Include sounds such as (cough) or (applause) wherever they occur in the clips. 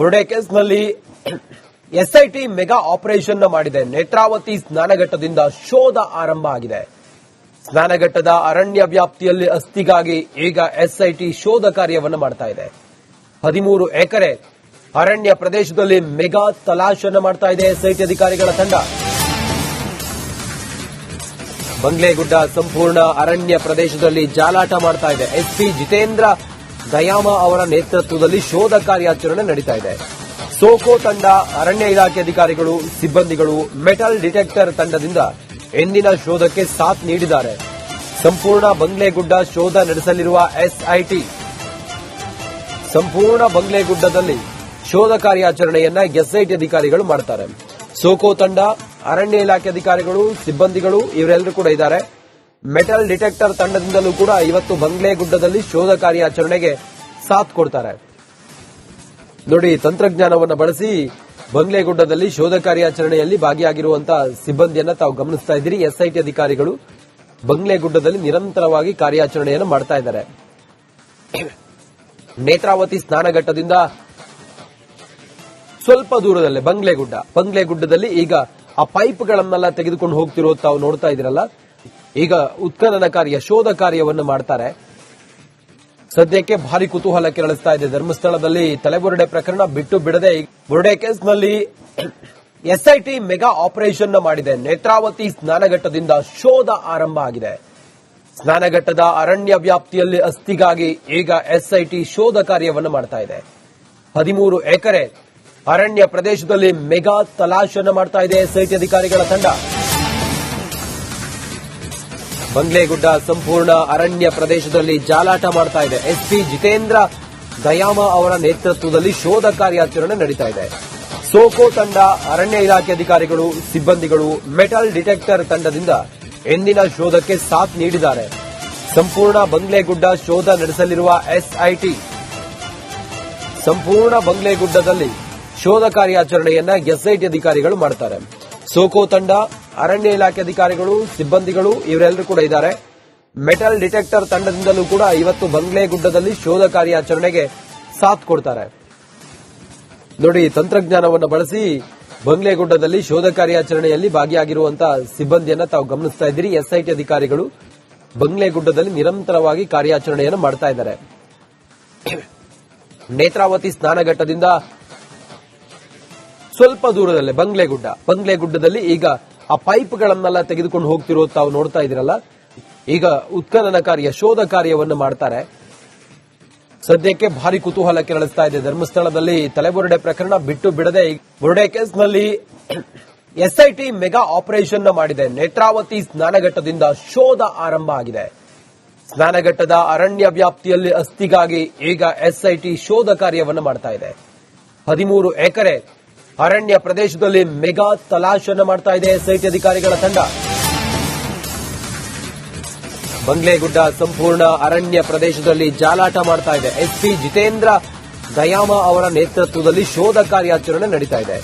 ಬುರುಡೆ ಕೇಸ್ನಲ್ಲಿ SIT mega operation ಮಾಡಿದೆ. ನೇತ್ರಾವತಿ ಸ್ನಾನಘಟ್ಟದಿಂದ ಶೋಧ ಆರಂಭ ಆಗಿದೆ. ಸ್ನಾನಘಟ್ಟದ ಅರಣ್ಯ ವ್ಯಾಪ್ತಿಯಲ್ಲಿ ಅಸ್ಥಿಗಾಗಿ ಈಗ ಎಸ್ಐಟಿ ಶೋಧ ಕಾರ್ಯವನ್ನು ಮಾಡ್ತಾ ಇದೆ. ಹದಿಮೂರು ಎಕರೆ ಅರಣ್ಯ ಪ್ರದೇಶದಲ್ಲಿ ಮೆಗಾ ತಲಾಶನ ಮಾಡ್ತಾ ಇದೆ ಎಸ್ಐಟಿ ಅಧಿಕಾರಿಗಳ ತಂಡ. ಬಂಗ್ಲೆಗುಡ್ಡ ಸಂಪೂರ್ಣ ಅರಣ್ಯ ಪ್ರದೇಶದಲ್ಲಿ ಜಾಲಾಟ ಮಾಡ್ತಾ ಇದೆ. ಎಸ್ಪಿ ಜಿತೇಂದ್ರ ದಯಾಮ ಅವರ ನೇತೃತ್ವದಲ್ಲಿ ಶೋಧ ಕಾರ್ಯಾಚರಣೆ ನಡೀತಾ ಇದೆ. ಸೋಕೋ ತಂಡ, ಅರಣ್ಯ ಇಲಾಖೆ ಅಧಿಕಾರಿಗಳು, ಸಿಬ್ಬಂದಿಗಳು, ಮೆಟಲ್ ಡಿಟೆಕ್ಟರ್ ತಂಡದಿಂದ ಎಂದಿನ ಶೋಧಕ್ಕೆ ಸಾಥ್ ನೀಡಿದ್ದಾರೆ. ಸಂಪೂರ್ಣ ಬಂಗ್ಲೆಗುಡ್ಡ ಶೋಧ ನಡೆಸಲಿರುವ ಎಸ್ಐಟಿ ಸಂಪೂರ್ಣ ಬಂಗ್ಲೆಗುಡ್ಡದಲ್ಲಿ ಶೋಧ ಕಾರ್ಯಾಚರಣೆಯನ್ನ ಎಸ್ಐಟಿ ಅಧಿಕಾರಿಗಳು ಮಾಡ್ತಾರೆ. ಸೋಕೋ ತಂಡ, ಅರಣ್ಯ ಇಲಾಖೆ ಅಧಿಕಾರಿಗಳು, ಸಿಬ್ಬಂದಿಗಳು ಇವರೆಲ್ಲರೂ ಕೂಡ ಇದ್ದಾರೆ. ಮೆಟಲ್ ಡಿಟೆಕ್ಟರ್ ತಂಡದಿಂದಲೂ ಕೂಡ ಇವತ್ತು ಬಂಗ್ಲೆ ಗುಡ್ಡದಲ್ಲಿ ಶೋಧ ಕಾರ್ಯಾಚರಣೆಗೆ ಸಾಥ್ ಕೊಡ್ತಾರೆ. ನೋಡಿ, ತಂತ್ರಜ್ಞಾನವನ್ನು ಬಳಸಿ ಬಂಗ್ಲೆ ಗುಡ್ಡದಲ್ಲಿ ಶೋಧ ಕಾರ್ಯಾಚರಣೆಯಲ್ಲಿ ಭಾಗಿಯಾಗಿರುವಂತಹ ಸಿಬ್ಬಂದಿಯನ್ನ ತಾವು ಗಮನಿಸ್ತಾ ಇದ್ದೀರಿ. ಎಸ್ಐಟಿ ಅಧಿಕಾರಿಗಳು ಬಂಗ್ಲೆ ಗುಡ್ಡದಲ್ಲಿ ನಿರಂತರವಾಗಿ ಕಾರ್ಯಾಚರಣೆಯನ್ನು ಮಾಡ್ತಾ ಇದ್ದಾರೆ. ನೇತ್ರಾವತಿ ಸ್ನಾನಘಟ್ಟದಿಂದ ಸ್ವಲ್ಪ ದೂರದಲ್ಲೇ ಬಂಗ್ಲೆ ಗುಡ್ಡದಲ್ಲಿ ಈಗ ಆ ಪೈಪ್ಗಳನ್ನೆಲ್ಲ ತೆಗೆದುಕೊಂಡು ಹೋಗ್ತಿರೋದು ತಾವು ನೋಡ್ತಾ ಇದ್ದೀರಲ್ಲ. ಈಗ ಉತ್ಖನನ ಕಾರ್ಯ, ಶೋಧ ಕಾರ್ಯವನ್ನು ಮಾಡ್ತಾರೆ. ಸದ್ಯಕ್ಕೆ ಭಾರಿ ಕುತೂಹಲ ಕೆರಳಿಸ್ತಾ ಇದೆ ಧರ್ಮಸ್ಥಳದಲ್ಲಿ ತಲೆಬುರುಡೆ ಪ್ರಕರಣ ಬಿಟ್ಟು ಬಿಡದೆ ಬುರುಡೆ ಕೇಸ್ನಲ್ಲಿ ಎಸ್ಐಟಿ ಮೆಗಾ ಆಪರೇಷನ್ ಮಾಡಿದೆ. ನೇತ್ರಾವತಿ ಸ್ನಾನಘಟ್ಟದಿಂದ ಶೋಧ ಆರಂಭ ಆಗಿದೆ. ಸ್ನಾನಘಟ್ಟದ ಅರಣ್ಯ ವ್ಯಾಪ್ತಿಯಲ್ಲಿ ಅಸ್ಥಿಗಾಗಿ ಈಗ ಎಸ್ಐಟಿ ಶೋಧ ಕಾರ್ಯವನ್ನು ಮಾಡ್ತಾ ಇದೆ. ಹದಿಮೂರು ಎಕರೆ ಅರಣ್ಯ ಪ್ರದೇಶದಲ್ಲಿ ಮೆಗಾ ತಲಾಶನ್ನು ಮಾಡ್ತಾ ಇದೆ ಎಸ್ಐಟಿ ಅಧಿಕಾರಿಗಳ ತಂಡ. ಬಂಗ್ಲೆಗುಡ್ಡ ಸಂಪೂರ್ಣ ಅರಣ್ಯ ಪ್ರದೇಶದಲ್ಲಿ ಜಾಲಾಟ ಮಾಡ್ತಾ ಇದೆ. ಎಸ್ಪಿ ಜಿತೇಂದ್ರ ದಯಾಮ ಅವರ ನೇತೃತ್ವದಲ್ಲಿ ಶೋಧ ಕಾರ್ಯಾಚರಣೆ ನಡೀತಾ ಇದೆ. ಸೋಕೋ ತಂಡ ಅರಣ್ಯ ಇಲಾಖೆ ಅಧಿಕಾರಿಗಳು, ಸಿಬ್ಬಂದಿಗಳು, ಮೆಟಲ್ ಡಿಟೆಕ್ಟರ್ ತಂಡದಿಂದ ಎಂದಿನ ಶೋಧಕ್ಕೆ ಸಾಥ್ ನೀಡಿದ್ದಾರೆ. ಸಂಪೂರ್ಣ ಬಂಗ್ಲೆಗುಡ್ಡ ಶೋಧ ನಡೆಸಲಿರುವ ಎಸ್ಐಟಿ ಸಂಪೂರ್ಣ ಬಂಗ್ಲೆಗುಡ್ಡದಲ್ಲಿ ಶೋಧ ಕಾರ್ಯಾಚರಣೆಯನ್ನ ಎಸ್ಐಟಿ ಅಧಿಕಾರಿಗಳು ಮಾಡ್ತಾರೆ. ಸೋಕೋ ತಂಡ ಅರಣ್ಯ ಇಲಾಖೆ ಅಧಿಕಾರಿಗಳು, ಸಿಬ್ಬಂದಿಗಳು, ಇವರೆಲ್ಲರೂ ಕೂಡ ಇದ್ದಾರೆ. ಮೆಟಲ್ ಡಿಟೆಕ್ಟರ್ ತಂಡದಿಂದಲೂ ಕೂಡ ಇವತ್ತು ಬಂಗ್ಲೆ ಗುಡ್ಡದಲ್ಲಿ ಶೋಧ ಕಾರ್ಯಾಚರಣೆಗೆ ಸಾಥ್ ಕೊಡ್ತಾರೆ. ನೋಡಿ, ತಂತ್ರಜ್ಞಾನವನ್ನು ಬಳಸಿ ಬಂಗ್ಲೆ ಗುಡ್ಡದಲ್ಲಿ ಶೋಧ ಕಾರ್ಯಾಚರಣೆಯಲ್ಲಿ ಭಾಗಿಯಾಗಿರುವಂತಹ ಸಿಬ್ಬಂದಿಯನ್ನ ತಾವು ಗಮನಿಸ್ತಾ ಇದ್ದೀರಿ. ಎಸ್ಐಟಿ ಅಧಿಕಾರಿಗಳು ಬಂಗ್ಲೆ ಗುಡ್ಡದಲ್ಲಿ ನಿರಂತರವಾಗಿ ಕಾರ್ಯಾಚರಣೆಯನ್ನು ಮಾಡ್ತಾ ಇದ್ದಾರೆ. ನೇತ್ರಾವತಿ ಸ್ನಾನಘಟ್ಟದಿಂದ ಸ್ವಲ್ಪ ದೂರದಲ್ಲೇ ಬಂಗ್ಲೆ ಗುಡ್ಡ. ಬಂಗ್ಲೆ ಗುಡ್ಡದಲ್ಲಿ ಈಗ ಆ ಪೈಪ್ಗಳನ್ನೆಲ್ಲ ತೆಗೆದುಕೊಂಡು ಹೋಗ್ತಿರೋ ತಾವು ನೋಡ್ತಾ ಇದ್ರಲ್ಲ ಈಗ ಉತ್ಖನನ ಕಾರ್ಯ ಶೋಧ ಕಾರ್ಯವನ್ನು ಮಾಡ್ತಾರೆ. ಸದ್ಯಕ್ಕೆ ಭಾರಿ ಕುತೂಹಲ ಕೆರಳಿಸ್ತಾ ಇದೆ. ಧರ್ಮಸ್ಥಳದಲ್ಲಿ ತಲೆಬುರುಡೆ ಪ್ರಕರಣ ಬಿಟ್ಟು ಬಿಡದೆ ಬುರುಡೆ ಕೇಸ್ನಲ್ಲಿ ಎಸ್ಐಟಿ ಮೆಗಾ ಆಪರೇಷನ್ ಮಾಡಿದೆ. ನೇತ್ರಾವತಿ ಸ್ನಾನಘಟ್ಟದಿಂದ ಶೋಧ ಆರಂಭ ಆಗಿದೆ. ಸ್ನಾನಘಟ್ಟದ ಅರಣ್ಯ ವ್ಯಾಪ್ತಿಯಲ್ಲಿ ಅಸ್ಥಿಗಾಗಿ ಈಗ ಎಸ್ಐಟಿ ಶೋಧ ಕಾರ್ಯವನ್ನು ಮಾಡ್ತಾ ಇದೆ. ಹದಿಮೂರು ಎಕರೆ ಅರಣ್ಯ ಪ್ರದೇಶದಲ್ಲಿ ಮೆಗಾ ತಲಾಶೆಯನ್ನು ಮಾಡ್ತಾ ಇದೆ ಸೈಟ್ ಅಧಿಕಾರಿಗಳ ತಂಡ. ಬಂಗ್ಲೆಗುಡ್ಡ ಸಂಪೂರ್ಣ ಅರಣ್ಯ ಪ್ರದೇಶದಲ್ಲಿ ಜಾಲಾಟ ಮಾಡ್ತಾ ಇದೆ. ಎಸ್ಪಿ ಜಿತೇಂದ್ರ ದಯಾಮ ಅವರ ನೇತೃತ್ವದಲ್ಲಿ ಶೋಧ ಕಾರ್ಯಾಚರಣೆ ನಡೀತಾ ಇದೆ.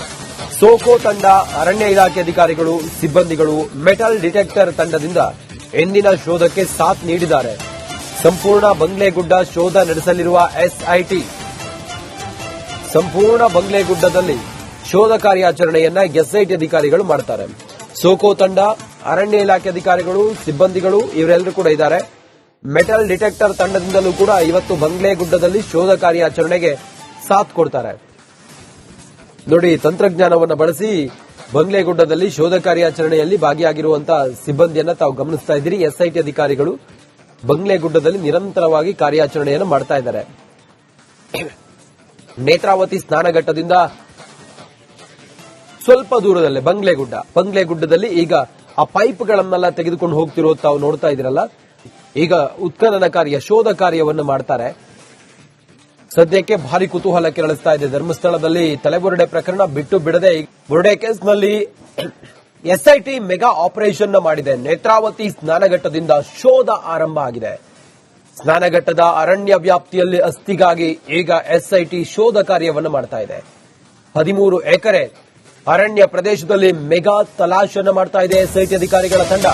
ಸೋಕೋ ತಂಡ, ಅರಣ್ಯ ಇಲಾಖೆ ಅಧಿಕಾರಿಗಳು, ಸಿಬ್ಬಂದಿಗಳು, ಮೆಟಲ್ ಡಿಟೆಕ್ಟರ್ ತಂಡದಿಂದ ಎಂದಿನ ಶೋಧಕ್ಕೆ ಸಾಥ್ ನೀಡಿದ್ದಾರೆ. ಸಂಪೂರ್ಣ ಬಂಗ್ಲೆಗುಡ್ಡ ಶೋಧ ನಡೆಸಲಿರುವ ಎಸ್ಐಟಿ. ಸಂಪೂರ್ಣ ಬಂಗ್ಲೆಗುಡ್ಡದಲ್ಲಿ ಶೋಧ ಕಾರ್ಯಾಚರಣೆಯನ್ನ ಎಸ್ಐಟಿ ಅಧಿಕಾರಿಗಳು ಮಾಡ್ತಾರೆ. ಸೋಕೋ ತಂಡ, ಅರಣ್ಯ ಇಲಾಖೆ ಅಧಿಕಾರಿಗಳು, ಸಿಬ್ಬಂದಿಗಳು ಇವರೆಲ್ಲರೂ ಕೂಡ ಇದ್ದಾರೆ. ಮೆಟಲ್ ಡಿಟೆಕ್ಟರ್ ತಂಡದಿಂದಲೂ ಕೂಡ ಇವತ್ತು ಬಂಗ್ಲೆ ಗುಡ್ಡದಲ್ಲಿ ಶೋಧ ಕಾರ್ಯಾಚರಣೆಗೆ ಸಾಥ್ ಕೊಡ್ತಾರೆ. ನೋಡಿ, ತಂತ್ರಜ್ಞಾನವನ್ನು ಬಳಸಿ ಬಂಗ್ಲೆಗುಡ್ಡದಲ್ಲಿ ಶೋಧ ಕಾರ್ಯಾಚರಣೆಯಲ್ಲಿ ಭಾಗಿಯಾಗಿರುವಂತಹ ಸಿಬ್ಬಂದಿಯನ್ನ ತಾವು ಗಮನಿಸ್ತಾ ಇದ್ದೀರಿ. ಎಸ್ಐಟಿ ಅಧಿಕಾರಿಗಳು ಬಂಗ್ಲೆಗುಡ್ಡದಲ್ಲಿ ನಿರಂತರವಾಗಿ ಕಾರ್ಯಾಚರಣೆಯನ್ನು ಮಾಡ್ತಾ ಇದ್ದಾರೆ. ನೇತ್ರಾವತಿ ಸ್ನಾನಘಟ್ಟದಿಂದ ಸ್ವಲ್ಪ ದೂರದಲ್ಲೇ ಬಂಗ್ಲೆ ಗುಡ್ಡದಲ್ಲಿ ಈಗ ಆ ಪೈಪ್ಗಳನ್ನೆಲ್ಲ ತೆಗೆದುಕೊಂಡು ಹೋಗ್ತಿರೋದು ತಾವು ನೋಡ್ತಾ ಇದ್ದೀರಲ್ಲ? ಈಗ ಉತ್ಖನನ ಕಾರ್ಯ ಶೋಧ ಕಾರ್ಯವನ್ನು ಮಾಡ್ತಾರೆ. ಸದ್ಯಕ್ಕೆ ಭಾರಿ ಕುತೂಹಲ ಕೆರಳಿಸ್ತಾ ಇದೆ ಧರ್ಮಸ್ಥಳದಲ್ಲಿ. ತಲೆಬುರುಡೆ ಪ್ರಕರಣ ಬಿಟ್ಟು ಬಿಡದೆ ಬುರುಡೆ ಕೇಸ್ನಲ್ಲಿ ಎಸ್ಐಟಿ ಮೆಗಾ ಆಪರೇಷನ್ ಮಾಡಿದೆ. ನೇತ್ರಾವತಿ ಸ್ನಾನಘಟ್ಟದಿಂದ ಶೋಧ ಆರಂಭ ಆಗಿದೆ. ಸ್ನಾನಘಟ್ಟದ ಅರಣ್ಯ ವ್ಯಾಪ್ತಿಯಲ್ಲಿ ಅಸ್ಥಿಗಾಗಿ ಈಗ ಎಸ್ಐಟಿ ಶೋಧ ಕಾರ್ಯವನ್ನು ಮಾಡ್ತಾ ಇದೆ. ಹದಿಮೂರು ಎಕರೆ ಅರಣ್ಯ ಪ್ರದೇಶದಲ್ಲಿ ಮೆಗಾ ತಲಾಶನ್ನು ಮಾಡ್ತಾ ಇದೆ ಸೈಟ್ ಅಧಿಕಾರಿಗಳ ತಂಡ.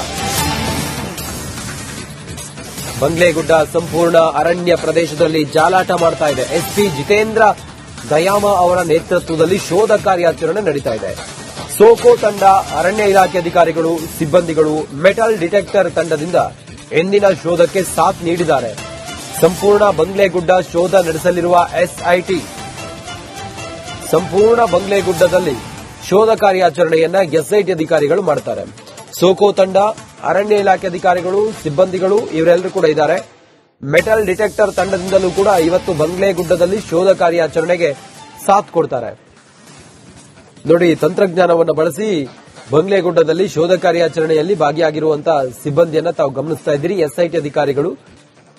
ಬಂಗ್ಲೆಗುಡ್ಡ ಸಂಪೂರ್ಣ ಅರಣ್ಯ ಪ್ರದೇಶದಲ್ಲಿ ಜಾಲಾಟ ಮಾಡ್ತಾ ಇದೆ. ಎಸ್ಪಿ ಜಿತೇಂದ್ರ ದಯಾಮ ಅವರ ನೇತೃತ್ವದಲ್ಲಿ ಶೋಧ ಕಾರ್ಯಾಚರಣೆ ನಡೀತಾ ಇದೆ. ಸೋಕೋ ತಂಡ ಅರಣ್ಯ ಇಲಾಖೆ ಅಧಿಕಾರಿಗಳು, ಸಿಬ್ಬಂದಿಗಳು, ಮೆಟಲ್ ಡಿಟೆಕ್ಟರ್ ತಂಡದಿಂದ ಎಂದಿನ ಶೋಧಕ್ಕೆ ಸಾಥ್ ನೀಡಿದ್ದಾರೆ. ಸಂಪೂರ್ಣ ಬಂಗ್ಲೆಗುಡ್ಡ ಶೋಧ ನಡೆಸಲಿರುವ ಎಸ್ಐಟಿ. ಸಂಪೂರ್ಣ ಬಂಗ್ಲೆಗುಡ್ಡದಲ್ಲಿ ಶೋಧ ಕಾರ್ಯಾಚರಣೆಯನ್ನ ಎಸ್ಐಟಿ ಅಧಿಕಾರಿಗಳು ಮಾಡ್ತಾರೆ. ಸೋಕೋ ತಂಡ, ಅರಣ್ಯ ಇಲಾಖೆ ಅಧಿಕಾರಿಗಳು, ಸಿಬ್ಬಂದಿಗಳು ಇವರೆಲ್ಲರೂ ಕೂಡ ಇದ್ದಾರೆ. ಮೆಟಲ್ ಡಿಟೆಕ್ಟರ್ ತಂಡದಿಂದಲೂ ಕೂಡ ಇವತ್ತು ಬಂಗ್ಲೆ ಗುಡ್ಡದಲ್ಲಿ ಶೋಧ ಕಾರ್ಯಾಚರಣೆಗೆ ಸಾಥ್ ಕೊಡ್ತಾರೆ. ನೋಡಿ, ತಂತ್ರಜ್ಞಾನವನ್ನು ಬಳಸಿ ಬಂಗ್ಲೆಗುಡ್ಡದಲ್ಲಿ ಶೋಧ ಕಾರ್ಯಾಚರಣೆಯಲ್ಲಿ ಭಾಗಿಯಾಗಿರುವಂತಹ ಸಿಬ್ಬಂದಿಯನ್ನ ತಾವು ಗಮನಿಸ್ತಾ ಇದ್ದೀರಿ. ಎಸ್ಐಟಿ ಅಧಿಕಾರಿಗಳು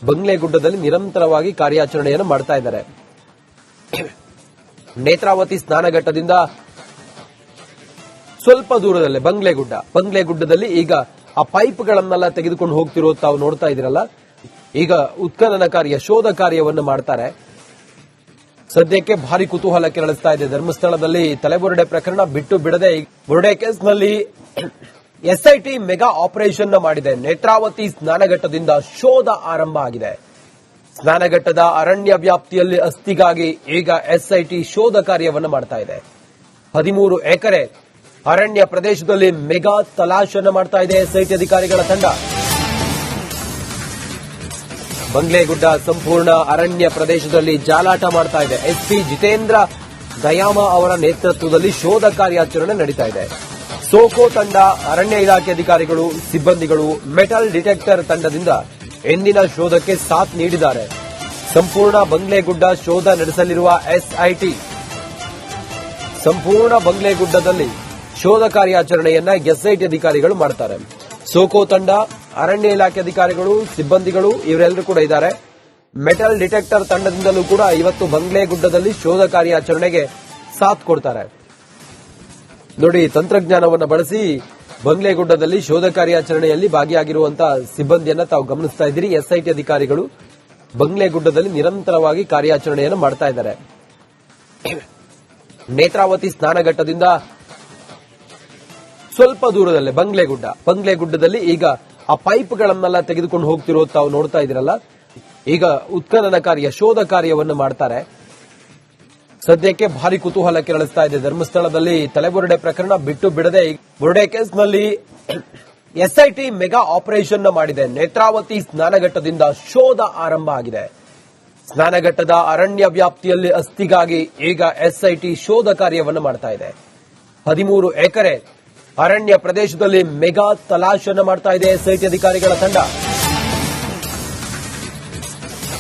ಬಂಗ್ಲೆಗುಡ್ಡದಲ್ಲಿ ನಿರಂತರವಾಗಿ ಕಾರ್ಯಾಚರಣೆಯನ್ನು ಮಾಡ್ತಾ ಇದ್ದಾರೆ. ನೇತ್ರಾವತಿ ಸ್ನಾನಘಟ್ಟದಿಂದ ಸ್ವಲ್ಪ ದೂರದಲ್ಲೇ ಬಂಗ್ಲೆ ಗುಡ್ಡದಲ್ಲಿ ಈಗ ಆ ಪೈಪ್ಗಳನ್ನೆಲ್ಲ ತೆಗೆದುಕೊಂಡು ಹೋಗ್ತಿರೋದು ತಾವು ನೋಡ್ತಾ ಇದ್ದೀರಲ್ಲ? ಈಗ ಉತ್ಖನನ ಕಾರ್ಯ ಶೋಧ ಕಾರ್ಯವನ್ನು ಮಾಡ್ತಾರೆ. ಸದ್ಯಕ್ಕೆ ಭಾರಿ ಕುತೂಹಲ ಕೆರಳಿಸ್ತಾ ಇದೆ ಧರ್ಮಸ್ಥಳದಲ್ಲಿ. ತಲೆಬುರುಡೆ ಪ್ರಕರಣ ಬಿಟ್ಟು ಬಿಡದೆ ಬುರುಡೆ ಕೇಸ್ನಲ್ಲಿ ಎಸ್ಐಟಿ ಮೆಗಾ ಆಪರೇಷನ್ ಮಾಡಿದೆ. ನೇತ್ರಾವತಿ ಸ್ನಾನಘಟ್ಟದಿಂದ ಶೋಧ ಆರಂಭ ಆಗಿದೆ. ಸ್ನಾನಘಟ್ಟದ ಅರಣ್ಯ ವ್ಯಾಪ್ತಿಯಲ್ಲಿ ಅಸ್ಥಿಗಾಗಿ ಈಗ ಎಸ್ಐಟಿ ಶೋಧ ಕಾರ್ಯವನ್ನು ಮಾಡ್ತಾ ಇದೆ. ಹದಿಮೂರು ಎಕರೆ ಅರಣ್ಯ ಪ್ರದೇಶದಲ್ಲಿ ಮೆಗಾ ತಲಾಶನ ಮಾಡ್ತಾ ಇದೆ ಎಸ್ಐಟಿ ಅಧಿಕಾರಿಗಳ ತಂಡ. ಬಂಗ್ಲೆಗುಡ್ಡ ಸಂಪೂರ್ಣ ಅರಣ್ಯ ಪ್ರದೇಶದಲ್ಲಿ ಜಾಲಾಟ ಮಾಡ್ತಾ ಇದೆ. ಎಸ್ಪಿ ಜಿತೇಂದ್ರ ದಯಾಮ ಅವರ ನೇತೃತ್ವದಲ್ಲಿ ಶೋಧ ಕಾರ್ಯಾಚರಣೆ ನಡೀತಾ ಇದೆ. ಸೋಕೋ ತಂಡ ಅರಣ್ಯ ಇಲಾಖೆ ಅಧಿಕಾರಿಗಳು, ಸಿಬ್ಬಂದಿಗಳು, ಮೆಟಲ್ ಡಿಟೆಕ್ಟರ್ ತಂಡದಿಂದ ಎಂದಿನ ಶೋಧಕ್ಕೆ ಸಾಥ್ ನೀಡಿದ್ದಾರೆ. ಸಂಪೂರ್ಣ ಬಂಗ್ಲೆಗುಡ್ಡ ಶೋಧ ನಡೆಸಲಿರುವ ಎಸ್ಐಟಿ. ಸಂಪೂರ್ಣ ಬಂಗ್ಲೆಗುಡ್ಡದಲ್ಲಿ ಶೋಧ ಕಾರ್ಯಾಚರಣೆಯನ್ನ ಎಸ್ಐಟಿ ಅಧಿಕಾರಿಗಳು ಮಾಡ್ತಾರೆ. ಸೋಕೋ ತಂಡ, ಅರಣ್ಯ ಇಲಾಖೆ ಅಧಿಕಾರಿಗಳು, ಸಿಬ್ಬಂದಿಗಳು ಇವರೆಲ್ಲರೂ ಕೂಡ ಇದ್ದಾರೆ. ಮೆಟಲ್ ಡಿಟೆಕ್ಟರ್ ತಂಡದಿಂದಲೂ ಕೂಡ ಇವತ್ತು ಬಂಗ್ಲೆ ಗುಡ್ಡದಲ್ಲಿ ಶೋಧ ಕಾರ್ಯಾಚರಣೆಗೆ ಸಾಥ್ ಕೊಡ್ತಾರೆ. ನೋಡಿ, ತಂತ್ರಜ್ಞಾನವನ್ನು ಬಳಸಿ ಬಂಗ್ಲೆಗುಡ್ಡದಲ್ಲಿ ಶೋಧ ಕಾರ್ಯಾಚರಣೆಯಲ್ಲಿ ಭಾಗಿಯಾಗಿರುವಂತಹ ಸಿಬ್ಬಂದಿಯನ್ನ ತಾವು ಗಮನಿಸ್ತಾ ಇದ್ದೀರಿ. ಎಸ್ಐಟಿ ಅಧಿಕಾರಿಗಳು ಬಂಗ್ಲೆಗುಡ್ಡದಲ್ಲಿ ನಿರಂತರವಾಗಿ ಕಾರ್ಯಾಚರಣೆಯನ್ನು ಮಾಡ್ತಾ ಇದ್ದಾರೆ. ನೇತ್ರಾವತಿ ಸ್ನಾನಘಟ್ಟದಿಂದ ಸ್ವಲ್ಪ ದೂರದಲ್ಲೇ, ಬಂಗ್ಲೆಗುಡ್ಡ. ಬಂಗ್ಲೆಗುಡ್ಡದಲ್ಲಿ ಈಗ ಆ ಪೈಪ್ಗಳನ್ನೆಲ್ಲ ತೆಗೆದುಕೊಂಡು ಹೋಗ್ತಿರೋದು ತಾವು ನೋಡ್ತಾ ಇದ್ದೀರಲ್ಲ? ಈಗ ಉತ್ಖನನ ಕಾರ್ಯ ಶೋಧ ಕಾರ್ಯವನ್ನು ಮಾಡ್ತಾರೆ. ಸದ್ಯಕ್ಕೆ ಭಾರಿ ಕುತೂಹಲ ಕೆರಳಿಸ್ತಾ ಇದೆ ಧರ್ಮಸ್ಥಳದಲ್ಲಿ. ತಲೆಬುರುಡೆ ಪ್ರಕರಣ ಬಿಟ್ಟು ಬಿಡದೆ ಬುರುಡೆ ಕೇಸ್ನಲ್ಲಿ ಎಸ್ಐಟಿ ಮೆಗಾ ಆಪರೇಷನ್ ಮಾಡಿದೆ. ನೇತ್ರಾವತಿ ಸ್ನಾನಘಟ್ಟದಿಂದ ಶೋಧ ಆರಂಭ ಆಗಿದೆ. ಸ್ನಾನಘಟ್ಟದ ಅರಣ್ಯ ವ್ಯಾಪ್ತಿಯಲ್ಲಿ ಅಸ್ಥಿಗಾಗಿ ಈಗ ಎಸ್ಐಟಿ ಶೋಧ ಕಾರ್ಯವನ್ನು ಮಾಡ್ತಾ ಇದೆ. ಹದಿಮೂರು ಎಕರೆ ಅರಣ್ಯ ಪ್ರದೇಶದಲ್ಲಿ ಮೆಗಾ ತಲಾಶನ ಮಾಡ್ತಾ ಇದೆ ಎಸ್ಐಟಿ ಅಧಿಕಾರಿಗಳ ತಂಡ.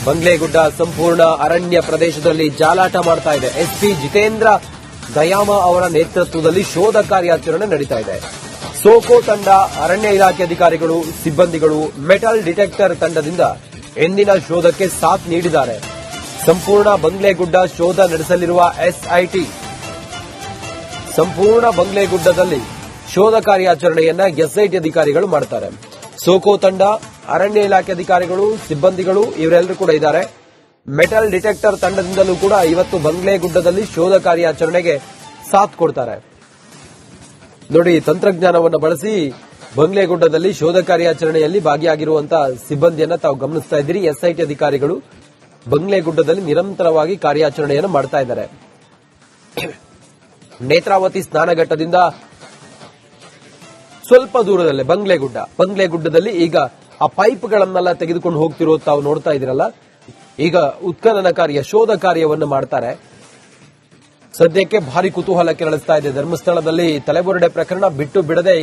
ಬಂಗ್ಲೆಗುಡ್ಡ ಸಂಪೂರ್ಣ ಅರಣ್ಯ ಪ್ರದೇಶದಲ್ಲಿ ಜಾಲಾಟ ಮಾಡ್ತಾ ಇದೆ. ಎಸ್ಪಿ ಜಿತೇಂದ್ರ ದಯಾಮ ಅವರ ನೇತೃತ್ವದಲ್ಲಿ ಶೋಧ ಕಾರ್ಯಾಚರಣೆ ನಡೀತಾ ಇದೆ. ಸೋಕೋ ತಂಡ ಅರಣ್ಯ ಇಲಾಖೆ ಅಧಿಕಾರಿಗಳು, ಸಿಬ್ಬಂದಿಗಳು, ಮೆಟಲ್ ಡಿಟೆಕ್ಟರ್ ತಂಡದಿಂದ ಎಂದಿನ ಶೋಧಕ್ಕೆ ಸಾಥ್ ನೀಡಿದ್ದಾರೆ. ಸಂಪೂರ್ಣ ಬಂಗ್ಲೆಗುಡ್ಡ ಶೋಧ ನಡೆಸಲಿರುವ ಎಸ್ಐಟಿ. ಸಂಪೂರ್ಣ ಬಂಗ್ಲೆಗುಡ್ಡದಲ್ಲಿ ಶೋಧ ಕಾರ್ಯಾಚರಣೆಯನ್ನ ಎಸ್ಐಟಿ ಅಧಿಕಾರಿಗಳು ಮಾಡ್ತಾರೆ. ಸೋಕೋ ತಂಡ, ಅರಣ್ಯ ಇಲಾಖೆ ಅಧಿಕಾರಿಗಳು, ಸಿಬ್ಬಂದಿಗಳು ಇವರೆಲ್ಲರೂ ಕೂಡ ಇದ್ದಾರೆ. ಮೆಟಲ್ ಡಿಟೆಕ್ಟರ್ ತಂಡದಿಂದಲೂ ಕೂಡ ಇವತ್ತು ಬಂಗ್ಲೆ ಗುಡ್ಡದಲ್ಲಿ ಶೋಧ ಕಾರ್ಯಾಚರಣೆಗೆ ಸಾಥ್ ಕೊಡ್ತಾರೆ. ನೋಡಿ, ತಂತ್ರಜ್ಞಾನವನ್ನು ಬಳಸಿ ಬಂಗ್ಲೆಗುಡ್ಡದಲ್ಲಿ ಶೋಧ ಕಾರ್ಯಾಚರಣೆಯಲ್ಲಿ ಭಾಗಿಯಾಗಿರುವಂತಹ ಸಿಬ್ಬಂದಿಯನ್ನ ತಾವು ಗಮನಿಸ್ತಾ ಇದ್ದೀರಿ. ಎಸ್ಐಟಿ ಅಧಿಕಾರಿಗಳು ಬಂಗ್ಲೆಗುಡ್ಡದಲ್ಲಿ ನಿರಂತರವಾಗಿ ಕಾರ್ಯಾಚರಣೆಯನ್ನು ಮಾಡ್ತಾ ಇದ್ದಾರೆ. (coughs) ನೇತ್ರಾವತಿ ಸ್ನಾನಘಟ್ಟದಿಂದ ಸ್ವಲ್ಪ ದೂರದಲ್ಲೇ ಬಂಗ್ಲೆ ಗುಡ್ಡದಲ್ಲಿ ಈಗ ಆ ಪೈಪ್ ಗಳನ್ನೆಲ್ಲ ತೆಗೆದುಕೊಂಡು ಹೋಗ್ತಿರೋದು ತಾವು ನೋಡ್ತಾ ಇದಿರಲ್ಲ ಈಗ ಉತ್ಖನನ ಕಾರ್ಯ ಶೋಧ ಕಾರ್ಯವನ್ನು ಮಾಡ್ತಾರೆ. ಸದ್ಯಕ್ಕೆ ಭಾರಿ ಕುತೂಹಲ ಕೆರಳಿಸ್ತಾ ಇದೆ ಧರ್ಮಸ್ಥಳದಲ್ಲಿ. ತಲೆಬುರುಡೆ ಪ್ರಕರಣ ಬಿಟ್ಟು ಬಿಡದೆ